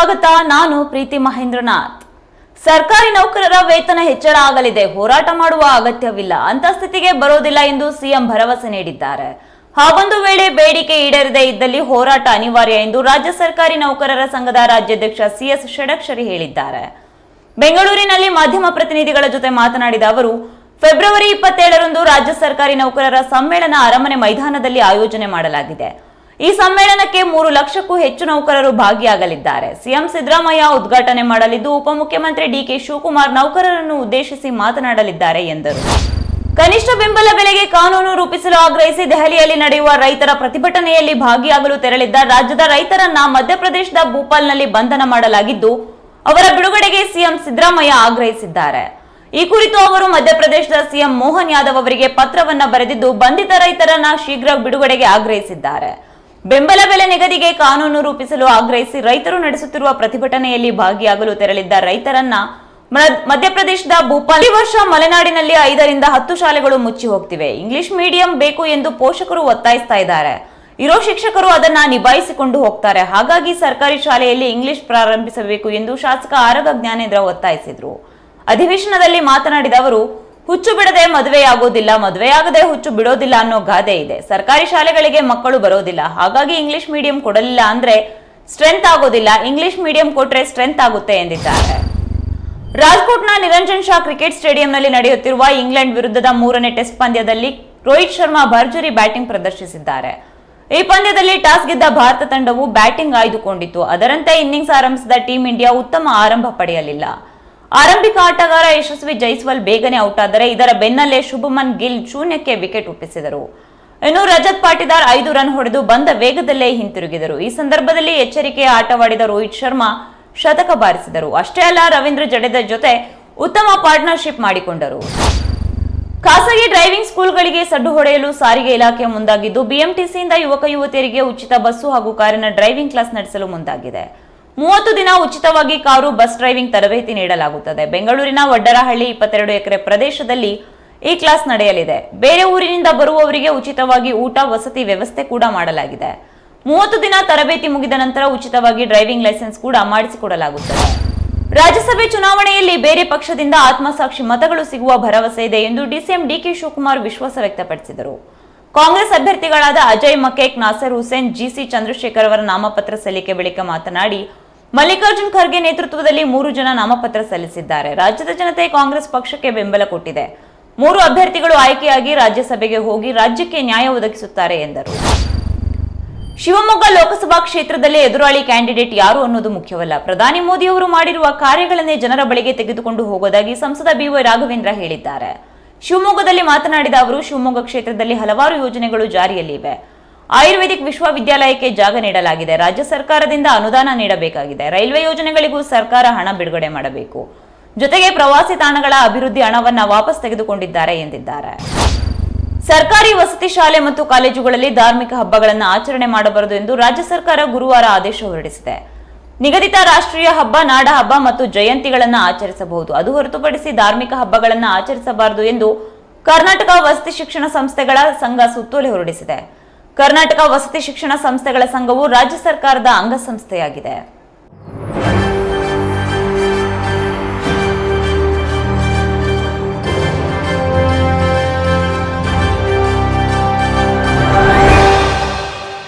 ಸ್ವಾಗತ ನಾನು ಪ್ರೀತಿ ಮಹೇಂದ್ರನಾಥ್. ಸರ್ಕಾರಿ ನೌಕರರ ವೇತನ ಹೆಚ್ಚಳ ಆಗಲಿದೆ, ಹೋರಾಟ ಮಾಡುವ ಅಗತ್ಯವಿಲ್ಲ ಅಂತ ಸ್ಥಿತಿಗೆ ಬರೋದಿಲ್ಲ ಎಂದು ಸಿಎಂ ಭರವಸೆ ನೀಡಿದ್ದಾರೆ. ಹಾಗೊಂದು ವೇಳೆ ಬೇಡಿಕೆ ಈಡೇರದೇ ಇದ್ದಲ್ಲಿ ಹೋರಾಟ ಅನಿವಾರ್ಯ ಎಂದು ರಾಜ್ಯ ಸರ್ಕಾರಿ ನೌಕರರ ಸಂಘದ ರಾಜ್ಯಾಧ್ಯಕ್ಷ ಸಿಎಸ್ ಷಡಕ್ಷರಿ ಹೇಳಿದ್ದಾರೆ. ಬೆಂಗಳೂರಿನಲ್ಲಿ ಮಾಧ್ಯಮ ಪ್ರತಿನಿಧಿಗಳ ಜೊತೆ ಮಾತನಾಡಿದ ಅವರು, ಫೆಬ್ರವರಿ ಇಪ್ಪತ್ತೇಳರಂದು ರಾಜ್ಯ ಸರ್ಕಾರಿ ನೌಕರರ ಸಮ್ಮೇಳನ ಅರಮನೆ ಮೈದಾನದಲ್ಲಿ ಆಯೋಜನೆ ಮಾಡಲಾಗಿದೆ. ಈ ಸಮ್ಮೇಳನಕ್ಕೆ ಮೂರು ಲಕ್ಷಕ್ಕೂ ಹೆಚ್ಚು ನೌಕರರು ಭಾಗಿಯಾಗಲಿದ್ದಾರೆ. ಸಿಎಂ ಸಿದ್ದರಾಮಯ್ಯ ಉದ್ಘಾಟನೆ ಮಾಡಲಿದ್ದು ಉಪಮುಖ್ಯಮಂತ್ರಿ ಡಿಕೆ ಶಿವಕುಮಾರ್ ನೌಕರರನ್ನು ಉದ್ದೇಶಿಸಿ ಮಾತನಾಡಲಿದ್ದಾರೆ ಎಂದರು. ಕನಿಷ್ಠ ಬೆಂಬಲ ಬೆಲೆಗೆ ಕಾನೂನು ರೂಪಿಸಲು ಆಗ್ರಹಿಸಿ ದೆಹಲಿಯಲ್ಲಿ ನಡೆಯುವ ರೈತರ ಪ್ರತಿಭಟನೆಯಲ್ಲಿ ಭಾಗಿಯಾಗಲು ತೆರಳಿದ್ದ ರಾಜ್ಯದ ರೈತರನ್ನ ಮಧ್ಯಪ್ರದೇಶದ ಭೂಪಾಲ್ನಲ್ಲಿ ಬಂಧನ ಮಾಡಲಾಗಿದ್ದು, ಅವರ ಬಿಡುಗಡೆಗೆ ಸಿಎಂ ಸಿದ್ದರಾಮಯ್ಯ ಆಗ್ರಹಿಸಿದ್ದಾರೆ. ಈ ಕುರಿತು ಅವರು ಮಧ್ಯಪ್ರದೇಶದ ಸಿಎಂ ಮೋಹನ್ ಯಾದವ್ ಅವರಿಗೆ ಪತ್ರವನ್ನ ಬರೆದಿದ್ದು, ಬಂಧಿತ ರೈತರನ್ನ ಶೀಘ್ರ ಬಿಡುಗಡೆಗೆ ಆಗ್ರಹಿಸಿದ್ದಾರೆ. ಬೆಂಬಲ ಬೆಲೆ ನಿಗದಿಗೆ ಕಾನೂನು ರೂಪಿಸಲು ಆಗ್ರಹಿಸಿ ರೈತರು ನಡೆಸುತ್ತಿರುವ ಪ್ರತಿಭಟನೆಯಲ್ಲಿ ಭಾಗಿಯಾಗಲು ತೆರಳಿದ್ದ ರೈತರನ್ನ ಮಧ್ಯಪ್ರದೇಶದ ಭೂಪಾಲ್ ಈ ವರ್ಷ ಮಲೆನಾಡಿನಲ್ಲಿ ಐದರಿಂದ ಹತ್ತು ಶಾಲೆಗಳು ಮುಚ್ಚಿ ಹೋಗ್ತಿವೆ. ಇಂಗ್ಲಿಷ್ ಮೀಡಿಯಂ ಬೇಕು ಎಂದು ಪೋಷಕರು ಒತ್ತಾಯಿಸ್ತಾ ಇದ್ದಾರೆ. ಇರೋ ಶಿಕ್ಷಕರು ಅದನ್ನ ನಿಭಾಯಿಸಿಕೊಂಡು ಹೋಗ್ತಾರೆ. ಹಾಗಾಗಿ ಸರ್ಕಾರಿ ಶಾಲೆಯಲ್ಲಿ ಇಂಗ್ಲಿಷ್ ಪ್ರಾರಂಭಿಸಬೇಕು ಎಂದು ಶಾಸಕ ಆರಗ ಜ್ಞಾನೇಂದ್ರ ಒತ್ತಾಯಿಸಿದ್ರು. ಅಧಿವೇಶನದಲ್ಲಿ ಮಾತನಾಡಿದ ಅವರು ಹುಚ್ಚು ಬಿಡದೆ ಮದುವೆಯಾಗೋದಿಲ್ಲ ಮದುವೆಯಾಗದೆ ಹುಚ್ಚು ಬಿಡೋದಿಲ್ಲ ಅನ್ನೋ ಗಾದೆ ಇದೆ. ಸರ್ಕಾರಿ ಶಾಲೆಗಳಿಗೆ ಮಕ್ಕಳು ಬರೋದಿಲ್ಲ. ಹಾಗಾಗಿ ಇಂಗ್ಲಿಷ್ ಮೀಡಿಯಂ ಕೊಡಲಿಲ್ಲ ಅಂದ್ರೆ ಸ್ಟ್ರೆಂತ್ ಆಗೋದಿಲ್ಲ. ಇಂಗ್ಲಿಷ್ ಮೀಡಿಯಂ ಕೊಟ್ರೆ ಸ್ಟ್ರೆಂತ್ ಆಗುತ್ತೆ ಎಂದಿದ್ದಾರೆ. ರಾಜ್ಕೋಟ್ನ ನಿರಂಜನ್ ಶಾ ಕ್ರಿಕೆಟ್ ಸ್ಟೇಡಿಯಂನಲ್ಲಿ ನಡೆಯುತ್ತಿರುವ ಇಂಗ್ಲೆಂಡ್ ವಿರುದ್ಧದ ಮೂರನೇ ಟೆಸ್ಟ್ ಪಂದ್ಯದಲ್ಲಿ ರೋಹಿತ್ ಶರ್ಮಾ ಭರ್ಜರಿ ಬ್ಯಾಟಿಂಗ್ ಪ್ರದರ್ಶಿಸಿದ್ದಾರೆ. ಈ ಪಂದ್ಯದಲ್ಲಿ ಟಾಸ್ ಗೆದ್ದ ಭಾರತ ತಂಡವು ಬ್ಯಾಟಿಂಗ್ ಆಯ್ದುಕೊಂಡಿತ್ತು. ಅದರಂತೆ ಇನ್ನಿಂಗ್ಸ್ ಆರಂಭಿಸಿದ ಟೀಂ ಇಂಡಿಯಾ ಉತ್ತಮ ಆರಂಭ ಪಡೆಯಲಿಲ್ಲ. ಆರಂಭಿಕ ಆಟಗಾರ ಯಶಸ್ವಿ ಜೈಸ್ವಾಲ್ ಬೇಗನೆ ಔಟ್ ಆದರೆ ಇದರ ಬೆನ್ನಲ್ಲೇ ಶುಭಮನ್ ಗಿಲ್ ಶೂನ್ಯಕ್ಕೆ ವಿಕೆಟ್ ಒಪ್ಪಿಸಿದರು ಇನ್ನು ರಜತ್ ಪಾಟಿದಾರ್ ಐದು ರನ್ ಹೊಡೆದು ಬಂದ ವೇಗದಲ್ಲೇ ಹಿಂತಿರುಗಿದರು. ಈ ಸಂದರ್ಭದಲ್ಲಿ ಎಚ್ಚರಿಕೆಯ ಆಟವಾಡಿದ ರೋಹಿತ್ ಶರ್ಮಾ ಶತಕ ಬಾರಿಸಿದರು. ಅಷ್ಟೇ ಅಲ್ಲ, ರವೀಂದ್ರ ಜಡೇಜಾ ಜೊತೆ ಉತ್ತಮ ಪಾರ್ಟ್ನರ್ಶಿಪ್ ಮಾಡಿಕೊಂಡರು. ಖಾಸಗಿ ಡ್ರೈವಿಂಗ್ ಸ್ಕೂಲ್ಗಳಿಗೆ ಸಡ್ಡು ಹೊಡೆಯಲು ಸಾರಿಗೆ ಇಲಾಖೆ ಮುಂದಾಗಿದ್ದು ಬಿಎಂಟಿಸಿಯಿಂದ ಯುವಕ ಯುವತಿಯರಿಗೆ ಉಚಿತ ಬಸ್ಸು ಹಾಗೂ ಕಾರಿನ ಡ್ರೈವಿಂಗ್ ಕ್ಲಾಸ್ ನಡೆಸಲು ಮುಂದಾಗಿದೆ. ಮೂವತ್ತು ದಿನ ಉಚಿತವಾಗಿ ಕಾರು ಬಸ್ ಡ್ರೈವಿಂಗ್ ತರಬೇತಿ ನೀಡಲಾಗುತ್ತದೆ. ಬೆಂಗಳೂರಿನ ವಡ್ಡರಹಳ್ಳಿ ಇಪ್ಪತ್ತೆರಡು ಎಕರೆ ಪ್ರದೇಶದಲ್ಲಿ ಈ ಕ್ಲಾಸ್ ನಡೆಯಲಿದೆ. ಬೇರೆ ಊರಿನಿಂದ ಬರುವವರಿಗೆ ಉಚಿತವಾಗಿ ಊಟ, ವಸತಿ ವ್ಯವಸ್ಥೆ ಕೂಡ ಮಾಡಲಾಗಿದೆ. ಮೂವತ್ತು ದಿನ ತರಬೇತಿ ಮುಗಿದ ನಂತರ ಉಚಿತವಾಗಿ ಡ್ರೈವಿಂಗ್ ಲೈಸೆನ್ಸ್ ಕೂಡ ಮಾಡಿಸಿಕೊಡಲಾಗುತ್ತದೆ. ರಾಜ್ಯಸಭೆ ಚುನಾವಣೆಯಲ್ಲಿ ಬೇರೆ ಪಕ್ಷದಿಂದ ಆತ್ಮಸಾಕ್ಷಿ ಮತಗಳು ಸಿಗುವ ಭರವಸೆ ಇದೆ ಎಂದು ಡಿಸಿಎಂ ಡಿಕೆ ಶಿವಕುಮಾರ್ ವಿಶ್ವಾಸ ವ್ಯಕ್ತಪಡಿಸಿದರು. ಕಾಂಗ್ರೆಸ್ ಅಭ್ಯರ್ಥಿಗಳಾದ ಅಜಯ್ ಮಕೇಕ್, ನಾಸರ್ ಹುಸೇನ್, ಜಿಸಿ ಚಂದ್ರಶೇಖರ್ ಅವರ ನಾಮಪತ್ರ ಸಲ್ಲಿಕೆ ಬಳಿಕ ಮಾತನಾಡಿ, ಮಲ್ಲಿಕಾರ್ಜುನ್ ಖರ್ಗೆ ನೇತೃತ್ವದಲ್ಲಿ ಮೂರು ಜನ ನಾಮಪತ್ರ ಸಲ್ಲಿಸಿದ್ದಾರೆ. ರಾಜ್ಯದ ಜನತೆ ಕಾಂಗ್ರೆಸ್ ಪಕ್ಷಕ್ಕೆ ಬೆಂಬಲ ಕೊಟ್ಟಿದೆ. ಮೂರು ಅಭ್ಯರ್ಥಿಗಳು ಆಯ್ಕೆಯಾಗಿ ರಾಜ್ಯಸಭೆಗೆ ಹೋಗಿ ರಾಜ್ಯಕ್ಕೆ ನ್ಯಾಯ ಒದಗಿಸುತ್ತಾರೆ ಎಂದರು. ಶಿವಮೊಗ್ಗ ಲೋಕಸಭಾ ಕ್ಷೇತ್ರದಲ್ಲಿ ಎದುರಾಳಿ ಕ್ಯಾಂಡಿಡೇಟ್ ಯಾರು ಅನ್ನೋದು ಮುಖ್ಯವಲ್ಲ. ಪ್ರಧಾನಿ ಮೋದಿ ಅವರು ಮಾಡಿರುವ ಕಾರ್ಯಗಳನ್ನೇ ಜನರ ಬಳಿಗೆ ತೆಗೆದುಕೊಂಡು ಹೋಗೋದಾಗಿ ಸಂಸದ ಬಿವೈ ರಾಘವೇಂದ್ರ ಹೇಳಿದ್ದಾರೆ. ಶಿವಮೊಗ್ಗದಲ್ಲಿ ಮಾತನಾಡಿದ ಅವರು, ಶಿವಮೊಗ್ಗ ಕ್ಷೇತ್ರದಲ್ಲಿ ಹಲವಾರು ಯೋಜನೆಗಳು ಜಾರಿಯಲ್ಲಿವೆ. ಆಯುರ್ವೇದಿಕ್ ವಿಶ್ವವಿದ್ಯಾಲಯಕ್ಕೆ ಜಾಗ ನೀಡಲಾಗಿದೆ. ರಾಜ್ಯ ಸರ್ಕಾರದಿಂದ ಅನುದಾನ ನೀಡಬೇಕಾಗಿದೆ. ರೈಲ್ವೆ ಯೋಜನೆಗಳಿಗೂ ಸರ್ಕಾರ ಹಣ ಬಿಡುಗಡೆ ಮಾಡಬೇಕು. ಜೊತೆಗೆ ಪ್ರವಾಸಿ ತಾಣಗಳ ಅಭಿವೃದ್ಧಿ ಹಣವನ್ನು ವಾಪಸ್ ತೆಗೆದುಕೊಂಡಿದ್ದಾರೆ ಎಂದಿದ್ದಾರೆ. ಸರ್ಕಾರಿ ವಸತಿ ಶಾಲೆ ಮತ್ತು ಕಾಲೇಜುಗಳಲ್ಲಿ ಧಾರ್ಮಿಕ ಹಬ್ಬಗಳನ್ನು ಆಚರಣೆ ಮಾಡಬಾರದು ಎಂದು ರಾಜ್ಯ ಸರ್ಕಾರ ಗುರುವಾರ ಆದೇಶ ಹೊರಡಿಸಿದೆ. ನಿಗದಿತ ರಾಷ್ಟ್ರೀಯ ಹಬ್ಬ, ನಾಡ ಹಬ್ಬ ಮತ್ತು ಜಯಂತಿಗಳನ್ನು ಆಚರಿಸಬಹುದು. ಅದು ಹೊರತುಪಡಿಸಿ ಧಾರ್ಮಿಕ ಹಬ್ಬಗಳನ್ನು ಆಚರಿಸಬಾರದು ಎಂದು ಕರ್ನಾಟಕ ವಸತಿ ಶಿಕ್ಷಣ ಸಂಸ್ಥೆಗಳ ಸಂಘ ಸುತ್ತೋಲೆ ಹೊರಡಿಸಿದೆ. ಕರ್ನಾಟಕ ವಸತಿ ಶಿಕ್ಷಣ ಸಂಸ್ಥೆಗಳ ಸಂಘವು ರಾಜ್ಯ ಸರ್ಕಾರದ ಅಂಗಸಂಸ್ಥೆಯಾಗಿದೆ.